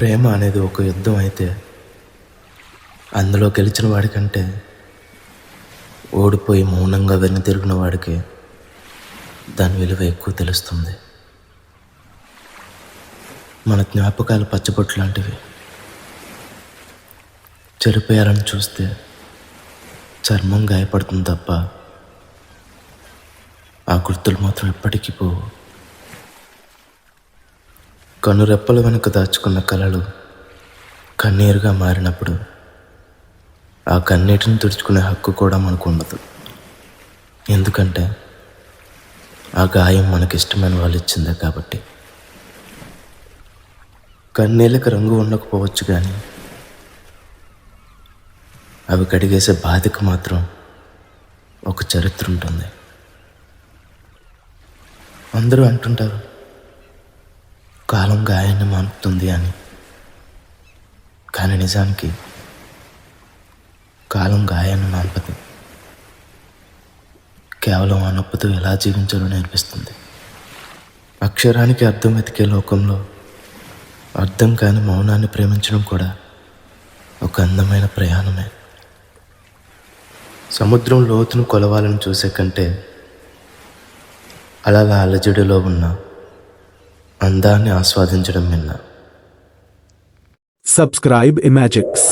ప్రేమ అనేది ఒక యుద్ధం అయితే అందులో గెలిచిన వాడికంటే ఓడిపోయి మౌనంగా వెన్ను తిరిగిన వాడికి దాని విలువ ఎక్కువ తెలుస్తుంది. మన జ్ఞాపకాలు పచ్చబొట్టు లాంటివి. చెరిపోయాలని చూస్తే చర్మం గాయపడుతుంది తప్ప ఆ గుర్తులు మాత్రం ఎప్పటికీ పోవు. కనురెప్పల వెనుక దాచుకున్న కళలు కన్నీరుగా మారినప్పుడు ఆ కన్నీటిని తుడుచుకునే హక్కు కూడా మనకు ఉండదు ఎందుకంటే ఆ గాయం మనకి ఇష్టమైన వాళ్ళు ఇచ్చిందే కాబట్టి. కన్నీళ్ళకి రంగు ఉండకపోవచ్చు కానీ అవి కడిగేసే బాధకు మాత్రం ఒక చరిత్ర ఉంటుంది. అందరూ అంటుంటారు కాలం గాయాన్ని మాన్పుతుంది అని. కానీ నిజానికి కాలం గాయాన్ని మాన్పదు కేవలం ఆ నొప్పితో ఎలా జీవించాలో నేర్పిస్తుంది. అక్షరానికి అర్థం వెతికే లోకంలో అర్థం కాని మౌనాన్ని ప్రేమించడం కూడా ఒక అందమైన ప్రయాణమే. సముద్రం లోతును కొలవాలని చూసే కంటే అలల అలజడిలో ఉన్న అందాన్ని ఆస్వాదించడం విన్నా సబ్స్క్రైబ్ ఇమాజిక్స్